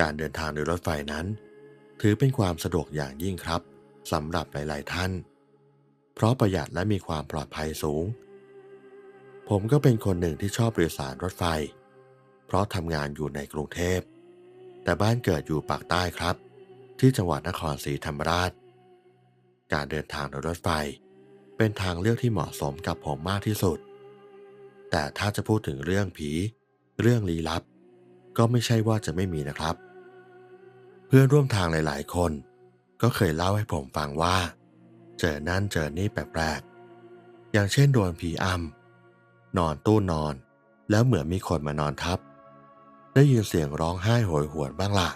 การเดินทางโดยรถไฟนั้น ถือเป็นความสะดวกอย่างยิ่งครับสำหรับหลายๆท่าน เพราะประหยัดและมีความปลอดภัยสูง ผมก็เป็นคนหนึ่งที่ชอบโดยสารรถไฟ เพราะทำงานอยู่ในกรุงเทพ แต่บ้านเกิดอยู่ปากใต้ครับ ที่จังหวัดนครศรีธรรมราช การเดินทางโดยรถไฟ เป็นทางเลือกที่เหมาะสมกับผมมากที่สุด แต่ถ้าจะพูดถึงเรื่องผี เรื่องลี้ลับ ก็ไม่ใช่ว่าจะไม่มีนะครับ เพื่อนร่วมทางหลาย ๆ คน ก็เคยเล่าให้ผมฟังว่า เจอนั่นเจอนี่แปลกๆอย่างเช่นโดนผีอำนอนตู้นอน แล้วเหมือนมีคนมานอนทับ ได้ยินเสียงร้องไห้โหยหวนบ้างล่ะ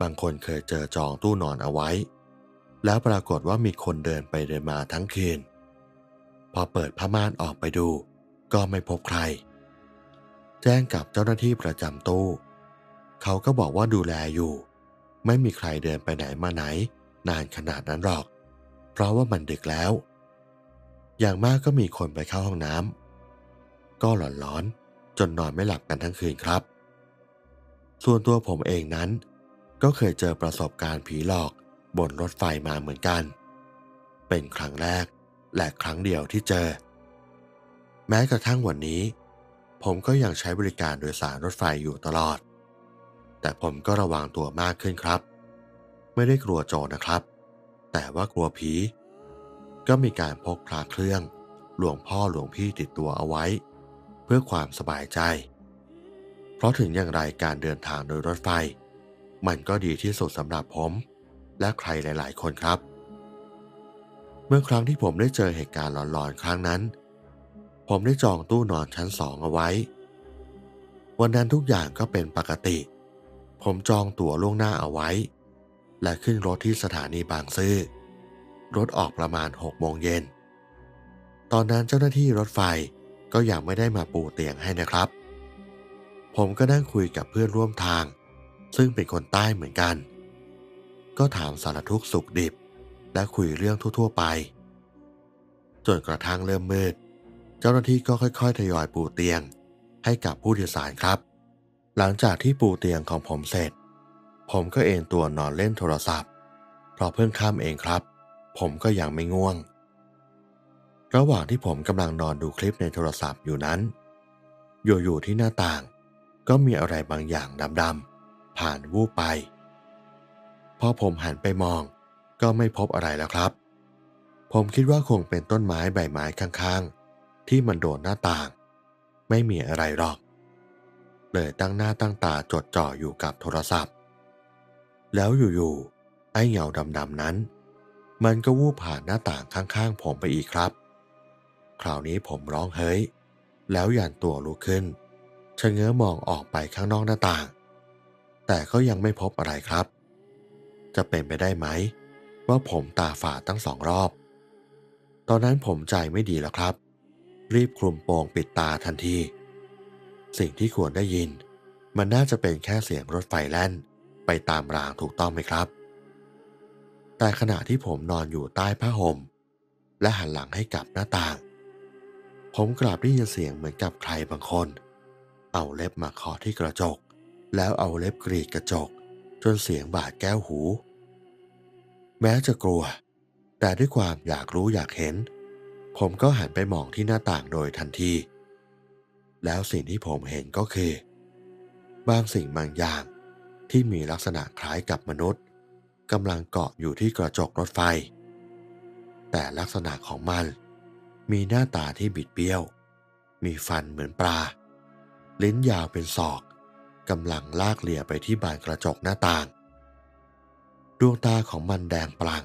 บางคนเคยเจอจองตู้นอนเอาไว้ แล้วปรากฏว่ามีคนเดินไปเดินมาทั้งคืนพอเปิดผ้าม่านออกไปดู ก็ไม่พบใคร แจ้งกับเจ้าหน้าที่ประจำตู้ เขาก็บอกว่าดูแลอยู่ ไม่มีใครเดินไปไหนมาไหน นานขนาดนั้นหรอก เพราะว่ามันดึกแล้ว อย่างมากก็มีคนไปเข้าห้องน้ำก็หลอนร้อนจนนอนไม่หลับกันทั้งคืนครับ ส่วนตัวผมเองนั้นก็เคยเจอประสบการณ์ผีหลอกบนรถไฟมาเหมือนกัน เป็นครั้งแรกและครั้งเดียวที่เจอ แม้กระทั่งวันนี้ ผมก็ยังใช้บริการโดยสารรถไฟอยู่ตลอด แต่ผมก็ระวังตัวมากขึ้นครับ ไม่ได้กลัวโจรนะครับ แต่ว่ากลัวผี ก็มีการพกพระเครื่อง หลวงพ่อหลวงพี่ติดตัวเอาไว้ เพื่อความสบายใจ เพราะถึงอย่างไรการเดินทางโดยรถไฟ มันก็ดีที่สุดสำหรับผม และใครหลาย ๆ คนครับ เมื่อครั้งที่ผมได้เจอเหตุการณ์หลอนๆ ครั้งนั้น ผมได้จองตู้นอนชั้นสองเอาไว้ วันนั้นทุกอย่างก็เป็นปกติ ผมจองตั๋วล่วงหน้าเอาไว้ และขึ้นรถที่สถานีบางซื่อ รถออกประมาณ6โมงเย็น ตอนนั้นเจ้าหน้าที่รถไฟก็ยังไม่ได้มาปูเตียงให้นะครับ ผมก็นั่งคุยกับเพื่อนร่วมทาง ซึ่งเป็นคนใต้เหมือนกัน ก็ถามสารทุกข์สุขดิบ และคุยเรื่องทั่ว ๆ ไป จนกระทั่งเริ่มมืด เจ้าหน้าที่ก็ค่อยๆ ทยอยปูเตียง ให้กับผู้โดยสารครับ หลังจากที่ปูเตียงของผมเสร็จ ผมก็เอนตัวนอนเล่นโทรศัพท์ เพราะเพิ่งข้ามเองครับ ผมก็ยังไม่ง่วง ระหว่างที่ผมกำลังนอนดูคลิปในโทรศัพท์อยู่นั้น อยู่ๆที่หน้าต่าง ก็มีอะไรบางอย่างดำๆผ่านวูบไป พอผมหันไปมองก็ไม่พบอะไรแล้วครับ ผมคิดว่าคงเป็นต้นไม้ใบไม้ข้างๆ ที่มันโดนหน้าต่าง ไม่มีอะไรหรอก เลยตั้งหน้าตั้งตาจดจ่ออยู่กับโทรศัพท์ แล้วอยู่ๆไอ้เงาดำๆนั้น มันก็วูบผ่านหน้าต่างข้างๆ ผมไปอีกครับ คราวนี้ผมร้องเฮ้ย แล้วยันตัวลุกขึ้นชะเง้อมองออกไปข้างนอกหน้าต่าง แต่ก็ยังไม่พบอะไรครับ จะเป็นไปได้ไหม ว่าผมตาฝาดตั้งสองรอบ ตอนนั้นผมใจไม่ดีแล้วครับ รีบคลุมโปงปิดตาทันที สิ่งที่ควรได้ยิน มันน่าจะเป็นแค่เสียงรถไฟแล่นไปตามรางถูกต้องไหมครับ แต่ขณะที่ผมนอนอยู่ใต้ผ้าห่ม และหันหลังให้กับหน้าต่าง ผมกลับได้ยินเสียงเหมือนกับใครบางคน เอาเล็บมาเคาะที่กระจก แล้วเอาเล็บกรีดกระจก จนเสียงบาดแก้วหู แม้จะกลัว แต่ด้วยความอยากรู้อยากเห็น ผมก็หันไปมองที่หน้าต่างโดยทันที แล้วสิ่งที่ผมเห็นก็คือ บางสิ่งบางอย่างที่มีลักษณะคล้ายกับมนุษย์กำลังเกาะอยู่ที่กระจกรถไฟ แต่ลักษณะของมัน มีหน้าตาที่บิดเบี้ยว มีฟันเหมือนปลา ลิ้นยาวเป็นศอกกำลังลากเลี่ยไปที่บานกระจกหน้าต่าง ดวงตาของมันแดงปลัง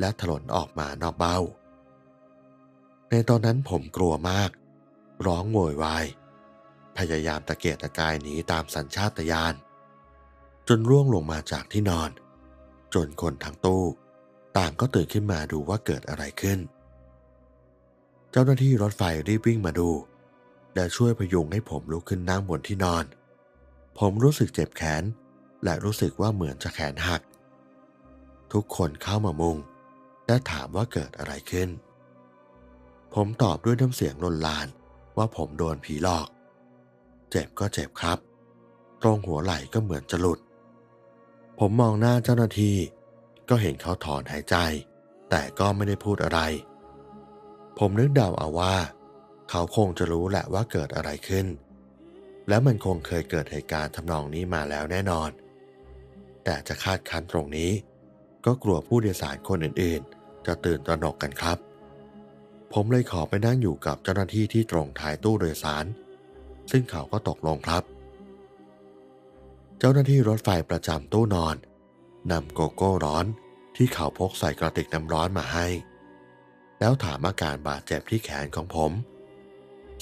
และถลนออกมานอกเบ้า ในตอนนั้นผมกลัวมาก ร้องโวยวาย พยายามตะเกียกตะกายหนีตามสัญชาตญาณจนร่วงลงมาจากที่นอน จนคนทั้งตู้ ต่างก็ตื่นขึ้นมาดูว่าเกิดอะไรขึ้น เจ้าหน้าที่รถไฟรีบวิ่งมาดูและช่วยพยุงให้ผมลุกขึ้นนั่งบนที่นอน ผมรู้สึกเจ็บแขน และรู้สึกว่าเหมือนจะแขนหัก ทุกคนเข้ามามุง และถามว่าเกิดอะไรขึ้น ผมตอบด้วยน้ำเสียงลนลานว่าผมโดนผีหลอก เจ็บก็เจ็บครับ ตรงหัวไหล่ก็เหมือนจะหลุด ผมมองหน้าเจ้าหน้าที่ก็เห็นเขาถอนหายใจ แต่ก็ไม่ได้พูดอะไร ผมนึกเดาเอาว่า เขาคงจะรู้แหละว่าเกิดอะไรขึ้น และมันคงเคยเกิดเหตุการณ์ทำนองนี้มาแล้วแน่นอน แต่จะคาดคั้นตรงนี้ ก็กลัวผู้โดยสารคนอื่นๆ จะตื่นตระหนกกันครับ ผมเลยขอไปนั่งอยู่กับเจ้าหน้าที่ที่ตรงท้ายตู้โดยสาร ซึ่งเขาก็ตกลงครับ เจ้าหน้าที่รถไฟประจำตู้นอนนำโกโก้ร้อนที่เขาพกใส่กระติกน้ำร้อนมาให้ แล้วถามอาการบาดเจ็บที่แขนของผม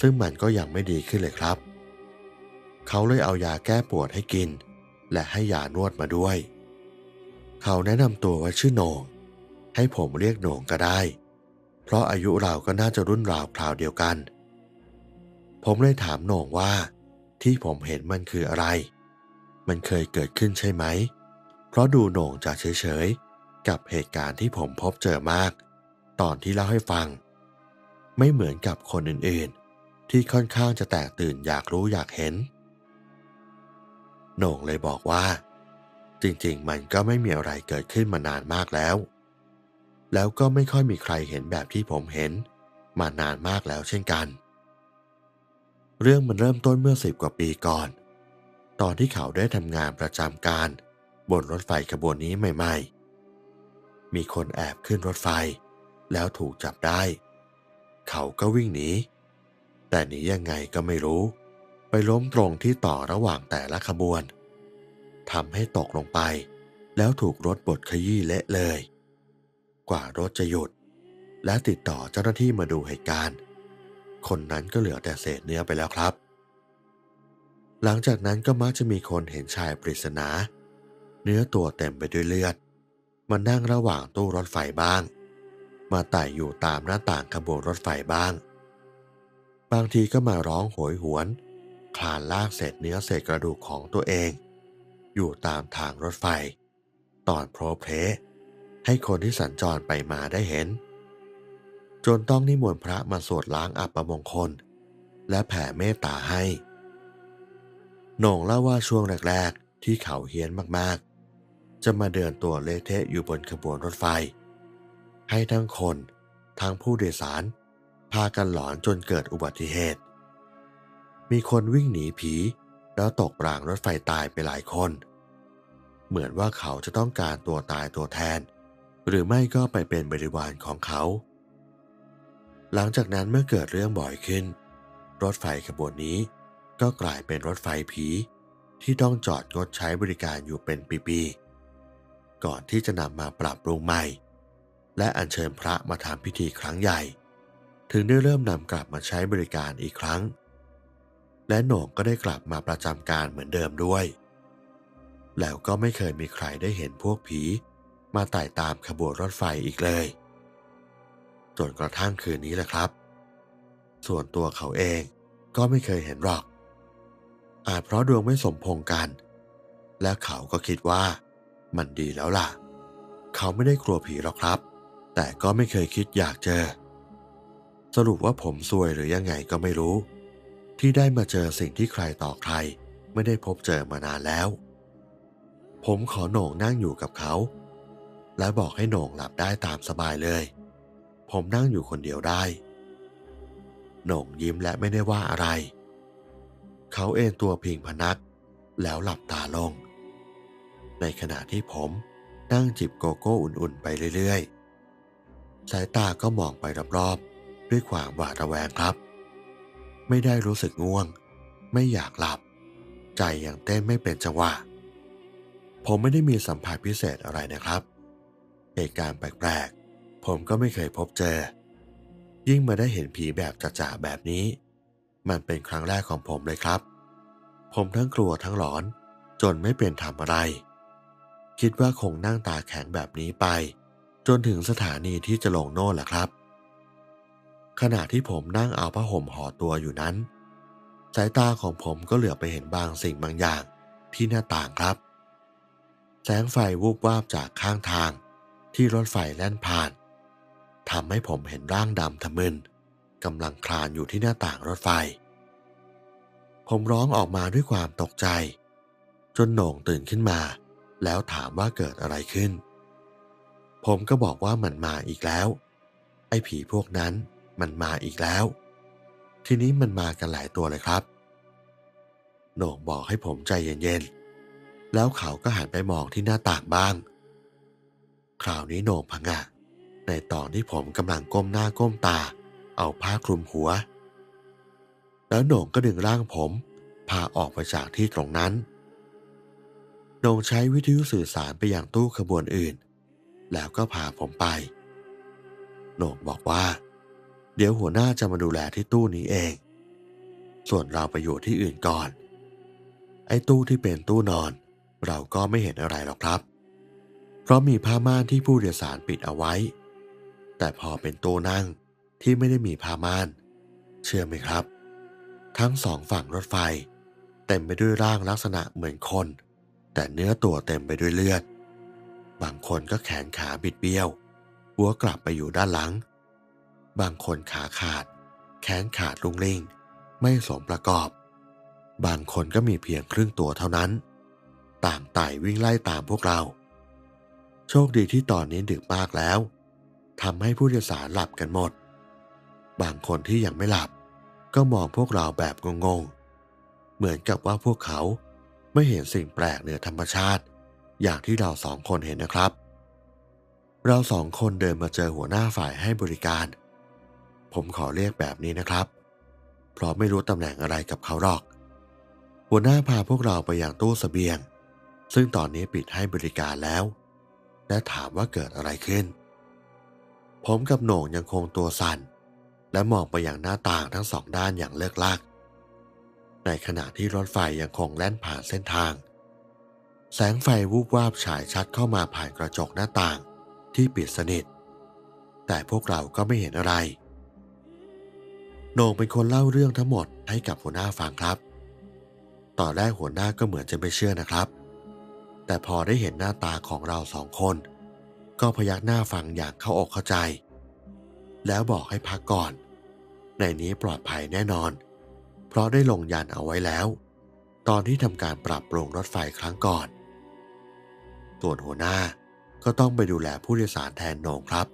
ซึ่งมันก็ยังไม่ดีขึ้นเลยครับ เขาเลยเอายาแก้ปวดให้กิน และให้ยานวดมาด้วย เขาแนะนำตัวว่าชื่อโหนงให้ผมเรียกโหนงก็ได้ ราะอายุเราก็น่าจะรุ่นราวคราวเดียวกัน ผมเลยถามโหน่งว่า ที่ผมเห็นมันคืออะไร มันเคยเกิดขึ้นใช่ไหม เพราะดูโหน่งจากเฉยๆ กับเหตุการณ์ที่ผมพบเจอมาก ตอนที่เล่าให้ฟัง ไม่เหมือนกับคนอื่นๆ ที่ค่อนข้างจะแตกตื่นอยากรู้อยากเห็น โหน่งเลยบอกว่า จริงๆ มันก็ไม่มีอะไรเกิดขึ้นมานานมากแล้ว แล้วก็ไม่ค่อยมีใครเห็นแบบที่ผมเห็น มานานมากแล้วเช่นกัน เรื่องมันเริ่มต้นเมื่อสิบกว่าปีก่อน ตอนที่เขาได้ทำงานประจำการ บนรถไฟขบวนนี้ใหม่ ๆ มีคนแอบขึ้นรถไฟ แล้วถูกจับได้ เขาก็วิ่งหนี แต่หนียังไงก็ไม่รู้ ไปล้มตรงที่ต่อระหว่างแต่ละขบวนทำให้ตกลงไป แล้วถูกรถบดขยี้เละเลย กว่ารถจะหยุด และติดต่อเจ้าหน้าที่มาดูเหตุการณ์ คนนั้นก็เหลือแต่เศษเนื้อไปแล้วครับ หลังจากนั้นก็มักจะมีคนเห็นชายปริศนา เนื้อตัวเต็มไปด้วยเลือด มานั่งระหว่างตู้รถไฟบ้าง มาไต่อยู่ตามหน้าต่างขบวนรถไฟบ้าง บางทีก็มาร้องโหยหวน คลานลากเศษเนื้อเศษกระดูกของตัวเอง อยู่ตามทางรถไฟ ตอนโพรเพล ให้คนที่สัญจรไปมาได้เห็น จนต้องนิมนต์พระมาสวดล้างอัปมงคล และแผ่เมตตาให้หน่งเล่าว่าช่วงแรก ๆ ที่เขาเฮี้ยนมากๆ จะมาเดินตัวเละเทะอยู่บนขบวนรถไฟ ให้ทั้งคนทั้งผู้โดยสาร พากันหลอนจนเกิดอุบัติเหตุ มีคนวิ่งหนีผี แล้วตกรางรถไฟตายไปหลายคน เหมือนว่าเขาจะต้องการตัวตายตัวแทน หรือไม่ก็ไปเป็นบริวารของเขา หลังจากนั้นเมื่อเกิดเรื่องบ่อยขึ้น รถไฟขบวนนี้ก็กลายเป็นรถไฟผีที่ต้องจอดงดใช้บริการอยู่เป็นปีๆ ก่อนที่จะนำมาปรับปรุงใหม่ และอัญเชิญพระมาทำพิธีครั้งใหญ่ ถึงได้เริ่มนำกลับมาใช้บริการอีกครั้ง และโหน่งก็ได้กลับมาประจำการเหมือนเดิมด้วย แล้วก็ไม่เคยมีใครได้เห็นพวกผี มาไต่ตามขบวนรถไฟอีกเลย จนกระทั่งคืนนี้แหละครับ ส่วนตัวเขาเองก็ไม่เคยเห็นหรอก อาจเพราะดวงไม่สมพงกัน และเขาก็คิดว่ามันดีแล้วล่ะ เขาไม่ได้กลัวผีหรอกครับ แต่ก็ไม่เคยคิดอยากเจอ สรุปว่าผมซวยหรือยังไงก็ไม่รู้ ที่ได้มาเจอสิ่งที่ใครต่อใครไม่ได้พบเจอมานานแล้ว ผมขอโหน่งนั่งอยู่กับเขา และบอกให้โหน่งหลับได้ตามสบายเลย ผมนั่งอยู่คนเดียวได้ โหน่งยิ้มและไม่ได้ว่าอะไร เขาเอนตัวพิงพนัก แล้วหลับตาลง ในขณะที่ผมนั่งจิบโกโก้อุ่นๆไปเรื่อยๆ สายตาก็มองไปรอบๆ ด้วยความหวาดระแวงครับ ไม่ได้รู้สึกง่วง ไม่อยากหลับ ใจยังเต้นไม่เป็นจังหวะ ผมไม่ได้มีสัมผัสพิเศษอะไรนะครับ เหตุการณ์แปลกๆ ผมก็ไม่เคยพบเจอ ยิ่งมาได้เห็นผีแบบจ่าๆแบบนี้ มันเป็นครั้งแรกของผมเลยครับ ผมทั้งกลัวทั้งหลอน จนไม่เป็นทำอะไร คิดว่าคงนั่งตาแข็งแบบนี้ไป จนถึงสถานีที่จะลงโน่นแหละครับ ขณะที่ผมนั่งเอาผ้าห่มห่อตัวอยู่นั้น สายตาของผมก็เหลือไปเห็นบางสิ่งบางอย่างที่หน้าต่างครับ แสงไฟวูบวาบจากข้างทาง ที่รถไฟแล่นผ่านทำให้ผมเห็นร่างดำทะมึนกำลังคลานอยู่ที่หน้าต่างรถไฟ ผมร้องออกมาด้วยความตกใจ จนโหน่งตื่นขึ้นมา แล้วถามว่าเกิดอะไรขึ้น ผมก็บอกว่ามันมาอีกแล้ว ไอ้ผีพวกนั้นมันมาอีกแล้ว ทีนี้มันมากันหลายตัวเลยครับโหน่งบอกให้ผมใจเย็นๆ แล้วเขาก็หันไปมองที่หน้าต่างบ้าง คราวนี้โหน่งพังะในตอนที่ผมกำลังก้มหน้าก้มตา เอาผ้าคลุมหัว แล้วโหน่งก็ดึงร่างผม พาออกไปจากที่ตรงนั้นโหน่งใช้วิทยุสื่อสารไปยังตู้ขบวนอื่น แล้วก็พาผมไปโหน่งบอกว่า เดี๋ยวหัวหน้าจะมาดูแลที่ตู้นี้เอง ส่วนเราไปอยู่ที่อื่นก่อน ไอ้ตู้ที่เป็นตู้นอน เราก็ไม่เห็นอะไรหรอกครับ เพราะมีผ้าม่านที่ผู้โดยสารปิดเอาไว้ แต่พอเป็นโตู้นั่งที่ไม่ได้มีผ้าม่าน เชื่อไหมครับ ทั้งสองฝั่งรถไฟ เต็มไปด้วยร่างลักษณะเหมือนคน แต่เนื้อตัวเต็มไปด้วยเลือด บางคนก็แขนขาบิดเบี้ยว หัวกลับไปอยู่ด้านหลัง บางคนขาขาด แขนขาดลุงลิงไม่สมประกอบ บางคนก็มีเพียงครึ่งตัวเท่านั้น ต่างไต่วิ่งไล่ตามพวกเรา โชคดีที่ตอนนี้ดึกมากแล้วทำให้ผู้โดยสารหลับกันหมด บางคนที่ยังไม่หลับ ก็มองพวกเราแบบงงๆ เหมือนกับว่าพวกเขาไม่เห็นสิ่งแปลกเหนือธรรมชาติ อย่างที่เราสองคนเห็นนะครับ เราสองคนเดินมาเจอหัวหน้าฝ่ายให้บริการ ผมขอเรียกแบบนี้นะครับ เพราะไม่รู้ตำแหน่งอะไรกับเขาหรอก หัวหน้าพาพวกเราไปยังตู้สเสบียง ซึ่งตอนนี้ปิดให้บริการแล้ว และถามว่าเกิดอะไรขึ้น ผมกับโหน่งยังคงตัวสั่น และมองไปอยังหน้าต่างทั้งสองด้านอย่างเลิกลักในขณะที่รถไฟยังคงแล่นผ่านเส้นทาง แสงไฟวูบวาบฉายชัดเข้ามาผ่านกระจกหน้าต่างที่ปิดสนิท แต่พวกเราก็ไม่เห็นอะไรโหน่งเป็นคนเล่าเรื่องทั้งหมดให้กับหัวหน้าฟังครับ ตอนแรกหัวหน้าก็เหมือนจะไม่เชื่อนะครับ แต่พอได้เห็นหน้าตาของเราสองคน ก็พยักหน้าฟังอย่างเข้าอกเข้าใจ แล้วบอกให้พักก่อน ในนี้ปลอดภัยแน่นอน เพราะได้ลงยันเอาไว้แล้ว ตอนที่ทำการปรับปรุงรถไฟครั้งก่อนส่วนหัวหน้าก็ต้องไปดูแลผู้โดยสารแทนโหน่งครับ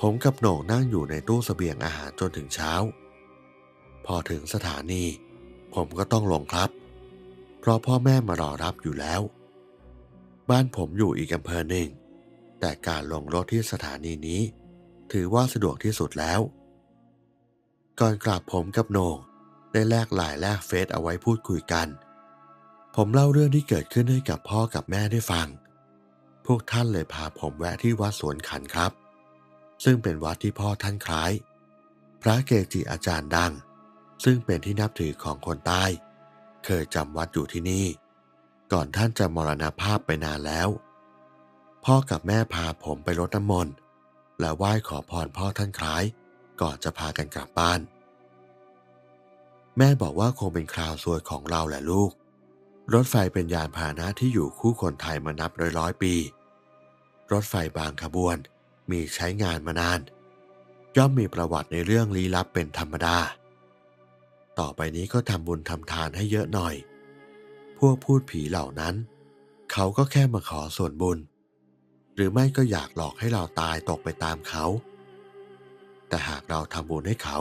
ผมกับโหน่งนั่งอยู่ในตู้สเสบียงอาหารจนถึงเช้า พอถึงสถานี ผมก็ต้องลงครับ เพราะพ่อแม่มารอรับอยู่แล้ว บ้านผมอยู่อีกอำเภอหนึ่ง แต่การลงรถที่สถานีนี้ ถือว่าสะดวกที่สุดแล้ว ก่อนกลับผมกับโหน่งได้แลกหลายแลกเฟซเอาไว้พูดคุยกัน ผมเล่าเรื่องที่เกิดขึ้นให้กับพ่อกับแม่ได้ฟัง พวกท่านเลยพาผมแวะที่วัดสวนขันครับ ซึ่งเป็นวัดที่พ่อท่านคล้าย พระเกจิอาจารย์ดัง ซึ่งเป็นที่นับถือของคนใต้ เคยจำวัดอยู่ที่นี่ ก่อนท่านจะมรณภาพไปนานแล้ว พ่อกับแม่พาผมไปรดน้ำมนต์และไหว้ขอพรพ่อท่านคล้าย ก่อนจะพากันกลับบ้าน แม่บอกว่าคงเป็นคราวสวยของเราแหละลูก รถไฟเป็นยานพาหนะที่อยู่คู่คนไทยมานับร้อยร้อยปี รถไฟบางขบวนมีใช้งานมานาน ย่อมมีประวัติในเรื่องลี้ลับเป็นธรรมดา ต่อไปนี้ก็ทำบุญทำทานให้เยอะหน่อย พวกพูดผีเหล่านั้น เขาก็แค่มาขอส่วนบุญ หรือไม่ก็อยากหลอกให้เราตายตกไปตามเขา แต่หากเราทำบุญให้เขา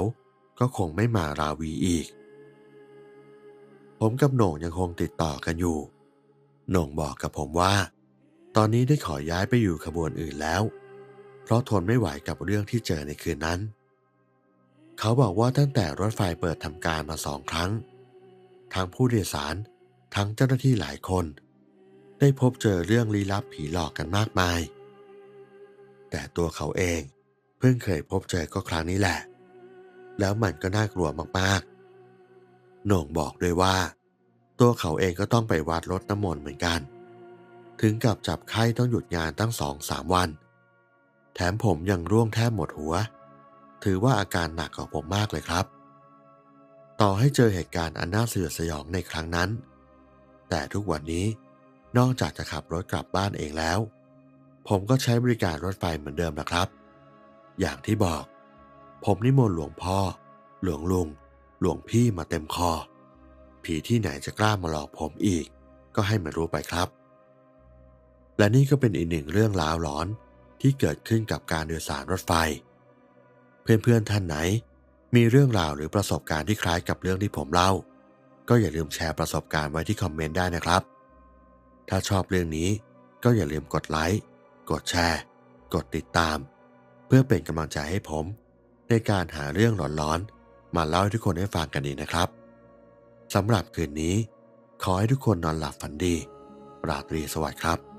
ก็คงไม่มาราวีอีก ผมกับโหน่งยังคงติดต่อกันอยู่โหน่งบอกกับผมว่า ตอนนี้ได้ขอย้ายไปอยู่ขบวนอื่นแล้ว เพราะทนไม่ไหวกับเรื่องที่เจอในคืนนั้น เขาบอกว่าตั้งแต่รถไฟเปิดทำการมาสองครั้ง ทั้งผู้โดยสารทั้งเจ้าหน้าที่หลายคน ได้พบเจอเรื่องลี้ลับผีหลอกกันมากมาย แต่ตัวเขาเองเพิ่งเคยพบเจอก็ครั้งนี้แหละ แล้วมันก็น่ากลัวมากๆ หน่งบอกด้วยว่า ตัวเขาเองก็ต้องไปวัดรดน้ำมนต์เหมือนกัน ถึงกับจับไข้ต้องหยุดงานตั้งสองสามวัน แถมผมยังร่วงแทบหมดหัว ถือว่าอาการหนักกว่าผมมากเลยครับ ต่อให้เจอเหตุการณ์อันน่าสยดสยองในครั้งนั้น แต่ทุกวันนี้นอกจากจะขับรถกลับบ้านเองแล้ว ผมก็ใช้บริการรถไฟเหมือนเดิมนะครับ อย่างที่บอก ผมนิมนต์หลวงพ่อ หลวงลุง หลวงพี่มาเต็มคอ ผีที่ไหนจะกล้ามาหลอกผมอีก ก็ให้มันรู้ไปครับ และนี่ก็เป็นอีกหนึ่งเรื่องราวหลอนที่เกิดขึ้นกับการโดยสารรถไฟ เพื่อนๆท่านไหน มีเรื่องราวหรือประสบการณ์ที่คล้ายกับเรื่องที่ผมเล่า ก็อย่าลืมแชร์ประสบการณ์ไว้ที่คอมเมนต์ได้นะครับ ถ้าชอบเรื่องนี้ก็อย่าลืมกดไลค์ กดแชร์ กดติดตาม เพื่อเป็นกำลังใจให้ผม ในการหาเรื่องหลอนๆ มาเล่าให้ทุกคนได้ฟังกันอีกนะครับสำหรับคืนนี้ ขอให้ทุกคนนอนหลับฝันดี ราตรีสวัสดิ์ครับ